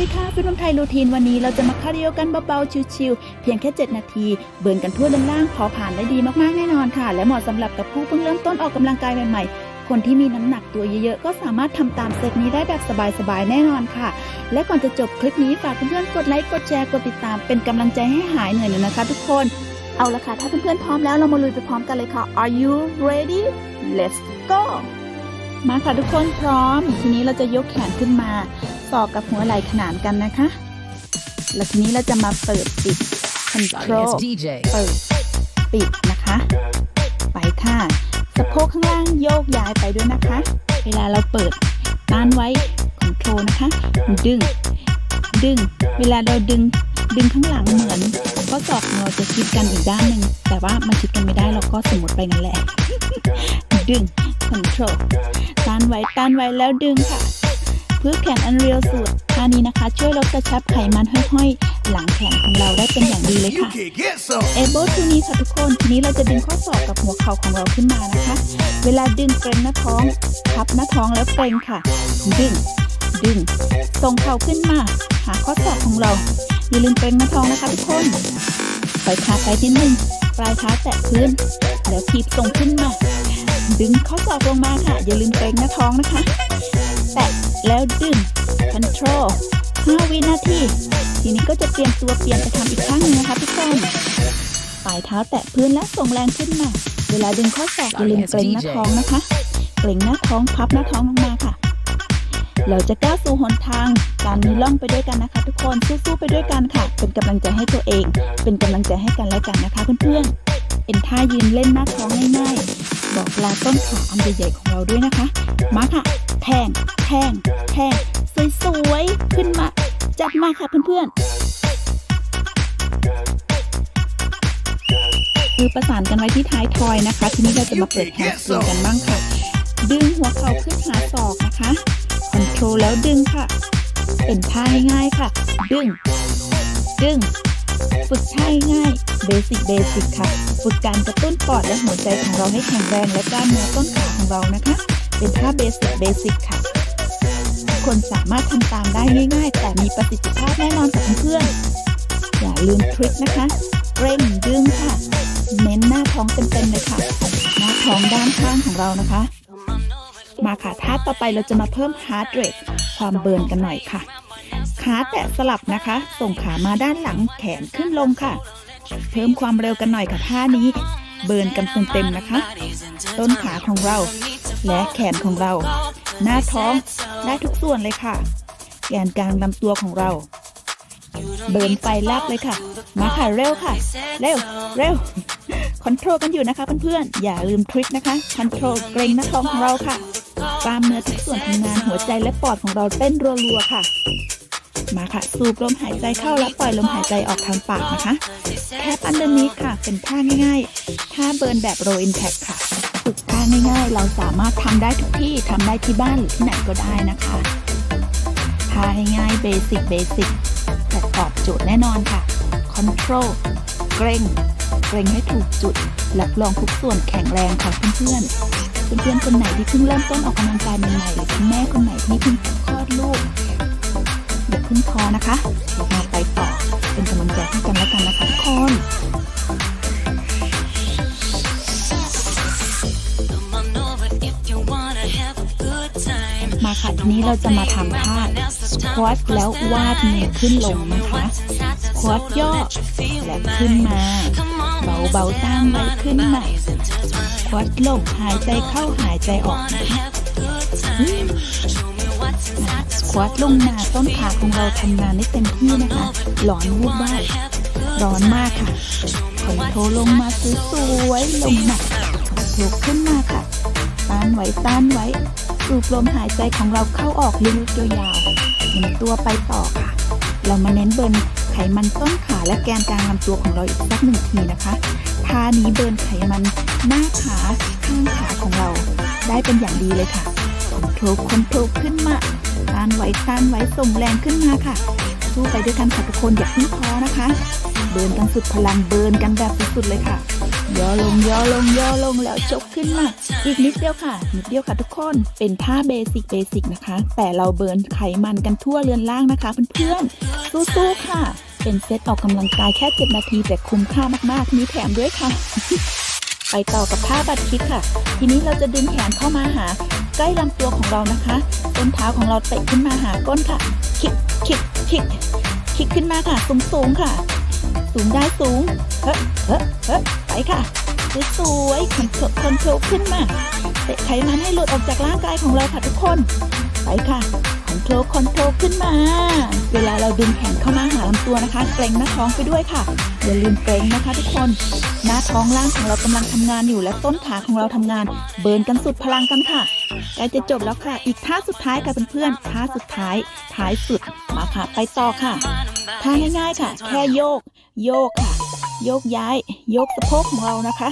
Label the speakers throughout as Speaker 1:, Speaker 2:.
Speaker 1: ดีค่ะฟิตนมไทยรูทีนวันนี้เราจะมาคาร์ดิโอกันเบาๆ ชิวๆ เพียงแค่ 7 นาที เบิร์นกันทั่วด้านล่างพอผ่านได้ดีมากๆ แน่นอนค่ะ และเหมาะสำหรับกับผู้เพิ่งเริ่มต้นออกกำลังกายใหม่ๆ คนที่มีน้ำหนักตัวเยอะๆ ก็สามารถทำตามเซตนี้ได้แบบสบายๆ แน่นอนค่ะ และก่อนจะจบคลิปนี้ฝากเพื่อนๆ กดไลค์ กดแชร์ กดติดตาม เป็นกำลังใจให้หายเหนื่อยหน่อยนะคะ ทุกคน เอาละค่ะ ถ้าเพื่อนๆ พร้อมแล้วเรามาลุยไปพร้อมกันเลยค่ะ Are you ready Let's go มาค่ะทุกคนพร้อม ทีนี้เราจะยกแขนขึ้นมา สอกกับหัวไหล่ขนานกันนะคะ แล้วทีนี้เราจะมาเปิดปิด control
Speaker 2: It's DJ.
Speaker 1: เปิดปิดนะคะ ไปค่ะสะโพกข้างล่างโยกย้ายไปด้วยนะคะ เวลาเราเปิดต้านไว้ control นะคะ ดึง ดึง เวลาเราดึง ดึงข้างหลังเหมือนข้อศอกเราจะชิดกันอีกด้านหนึ่งแต่ว่ามันชิดกันไม่ได้เราก็สมมติไปนั่นแหละ ดึง control ต้านไว้ต้านไว้แล้วดึงค่ะเพื่อแขนอันเรียวสุดท่านี้นะคะ ช่วยลดกระชับไขมันห้อยๆ หลังแขนของเราได้เป็นอย่างดีเลย
Speaker 3: You
Speaker 1: ค่ะ
Speaker 3: can get some.
Speaker 1: able to นี้ค่ะทุกคนทีนี้เราจะดึงข้อศอกกับหัวเข่าของเราขึ้นมานะคะ เวลาดึงเกรงหน้าท้อง พับหน้าท้องแล้วเกรงค่ะ ดึง ดึง ส่งเข่าขึ้นมา หาข้อศอกของเรา อย่าลืมเกรงหน้าท้องนะคะทุกคนปล่อยขาไปนิดนึง ปลายเท้าแตะพื้น แล้วทีบส่งขึ้นมา ดึงข้อศอกลงมาค่ะ อย่าลืมเกรงหน้าท้องนะคะ แตะแล้วดึง control 5วินาที ทีนี้ก็จะเตรียมตัวเปลี่ยนไปทำอีกข้างหนึงนะคะทุกคนปลายเท้าแตะพื้นและส่งแรงขึ้นมา เวลาดึงข้อศอกอย่าลืมเกรงหน้าท้องนะคะ เกรงหน้าท้องพับหน้าท้องลงมาค่ะ เราจะก้าวสู่หนทาง การมีล่องไปด้วยกันนะคะ ทุกคนสู้ๆไปด้วยกันค่ะ เป็นกำลังใจให้ตัวเอง เป็นกำลังใจให้กันและกันนะคะเพื่อนๆเป็นท่ายืนเล่นหน้าท้องง่ายๆ บอกลาต้นขาอันใหญ่ๆของเราด้วยนะคะ มาค่ะ แทง แทง แทง สวยๆ ขึ้นมา จัดมาค่ะเพื่อนๆมือประสานกันไว้ที่ท้ายทอยนะคะ ทีนี้เราจะมาเปิดแฮนด์สวิงกันบ้างค่ะ ดึงหัวเข่าขึ้นหาศอกนะคะคอนโทรลแล้วดึงค่ะ เป็นท่าง่ายๆค่ะ ดึง ดึง ฝึกท่าง่ายเบสิกเบสิกค่ะ ฝึกการกระตุ้นปอดและหัวใจของเราให้แข็งแรงและกล้ามเนื้อต้นขาของเรานะคะ เป็นท่าเบสิกเบสิกค่ะ คนสามารถทำตามได้ง่ายๆ แต่มีประสิทธิภาพแน่นอนกับเพื่อนๆอย่าลืมทริคนะคะเร่งดึงค่ะ เน้นหน้าท้องเต็มๆเลยค่ะ หน้าท้องด้านข้างของเรานะคะ มาค่ะท่าต่อไปเราจะมาเพิ่ม heart rate ความเบิร์นกันหน่อยค่ะ ขาแตะสลับนะคะ ส่งขามาด้านหลังแขนขึ้นลงค่ะ เพิ่มความเร็วกันหน่อยค่ะท่านี้ เบิร์นกันเต็มๆนะคะ ต้นขาของเรา และแขนของเรา หน้าท้องได้ทุกส่วนเลยค่ะ แกนกลางลำตัวของเรา เบิร์นไฟแลบเลยค่ะ มาค่ะเร็วค่ะ เร็วเร็วคอนโทรลกันอยู่นะคะเพื่อนๆ อย่าลืมทริคนะคะคอนโทรลเกรงหน้าท้องของเราค่ะกล้ามเนื้อทุกส่วนทำงานหัวใจและปอดของเราเต้นรัวๆค่ะ มาค่ะ สูบลมหายใจเข้าและปล่อยลมหายใจออกทางปากนะคะแคปอันเดอร์นี้ค่ะ เป็นท่าง่ายๆท่าเบิร์นแบบโรอินแท็กค่ะฝึกท่าง่ายๆ เราสามารถทำได้ทุกที่ทำได้ที่บ้านหรือที่ไหนก็ได้นะคะท่าง่ายๆเบสิกเบสิกแต่ตอบโจทย์แน่นอนค่ะคอนโทรลเกรงเกรงให้ถูกจุดรับรองทุกส่วนแข็งแรงค่ะเพื่อนๆเพื่อนๆคนไหนที่เพิ่งเริ่มต้นออกกำลังกายใหม่ๆหรือคุณแม่คนไหนที่เพิ่งคลอดลูก อย่าพิ่งท้อนะคะเรามาไปต่อ เป็นกำลังใจให้กันและกันนะคะทุกคนมาค่ะทีนี้เราจะมาทำท่าสควอตแล้ววาดมือขึ้นลงนะคะสควอตย่อและขึ้นมา เบาๆตั้งไว้ขึ้นใหมาสควอตลงหายใจเข้าหายใจออกนะคะ ควอตลงมาต้นขาของเราทำงานได้เต็มที่นะคะหลอนวูบวาร้อนมากค่ะคอนโทรลงมาสวยๆลงมาลุกขึ้นมาค่ะต้านไว้ต้านไว้สูบลมหายใจของเราเข้าออกลึกๆยาวๆหมุนตัวไปต่อค่ะ เรามาเน้นเบิร์นไขมันต้นขาและแกนกลางลำตัวของเราอีกสักหนึ่งทีนะคะท่านี้เบิร์นไขมันหน้าขาข้างขาของเรา ได้เป็นอย่างดีเลยค่ะ โทรลคนโทรลขึ้นมาต้านไว้ต้านไว้ส่งแรงขึ้นมาค่ะ สู้ไปด้วยกันค่ะทุกคนอย่าเพิ่งท้อนะคะเบินกันสุดพลังเบิร์นกันแบบสุดๆเลยค่ะย่อลงย่อลงย่อลงแล้วจกขึ้นมา อีกนิดเดียวค่ะ นิดเดียวค่ะทุกคนเป็นท่าเบสิกเบสิกนะคะ แต่เราเบิร์นไขมันกันทั่วเรือนล่างนะคะเพื่อนๆสู้ๆค่ะ เป็นเซตออกกำลังกายแค่ 7 นาทีแต่คุ้มค่ามากๆ มีแถมด้วยค่ะ ไปต่อกับท่าบัดคิดค่ะ ทีนี้เราจะดึงแขนเข้ามาหา ใกล้ลำตัวของเรานะคะต้นเท้าของเราเตะขึ้นมาหาก้นค่ะคิกคิกคิกคิกขึ้นมาค่ะสูงสูงค่ะ สูงได้สูงเฮ้เฮ้เฮ้ไปค่ะสวยๆคอนโทรลคอนโทรลขึ้นมาเตะไขมันให้หลุดออกจากร่างกายของเราค่ะทุกคน ไปค่ะ อนโทรลคอนโทรลขึ้นมา เวลาเราดึงแขนเข้ามาหาลำตัวนะคะ เกรงหน้าท้องไปด้วยค่ะ อย่าลืมเกรงนะคะทุกคน หน้าท้องล่างของเรากำลังทำงานอยู่และต้นขาของเราทำงาน เบิร์นกันสุดพลังกันค่ะใกล้จะจบแล้วค่ะ อีกท่าสุดท้ายค่ะเพื่อนๆท่าสุดท้าย ท้ายสุด มาค่ะ ไปต่อค่ะ ท่าง่ายๆค่ะ แค่โยก โยกค่ะ โยกย้าย โยกสะโพกของเรานะคะ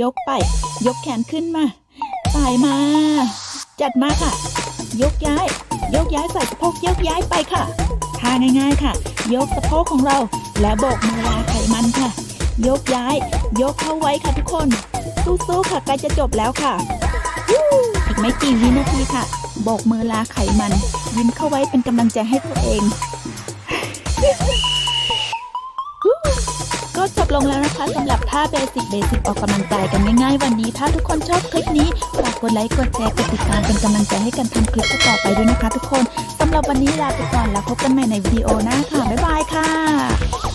Speaker 1: ยกไป ยกแขนขึ้นมาสายมา จัดมาค่ะ ยกย้าย ยกย้ายใส่สะโพกยกย้ายไปค่ะ ท่าง่ายๆค่ะ ยกสะโพกของเรา และโบกมือลาไขมันค่ะ ยกย้าย ยกเข้าไว้ค่ะทุกคน สู้ๆค่ะใกล้จะจบแล้วค่ะ อีกไม่กี่วินาทีค่ะ โบกมือลาไขมัน ยิ้มเข้าไว้เป็นกำลังใจให้ตัวเอง ลงแล้วนะคะสำหรับท่าเบสิกเบสิกออกกำลังกายกันง่ายๆวันนี้ ถ้าทุกคนชอบคลิปนี้ฝากกดไลค์กดแชร์กดติดตามเป็นกำลังใจให้กันทำคลิปต่อไปด้วยนะคะ ทุกคนสำหรับวันนี้ลาไปก่อนแล้วพบกันใหม่ในวิดีโอหน้าค่ะบ๊ายบายค่ะ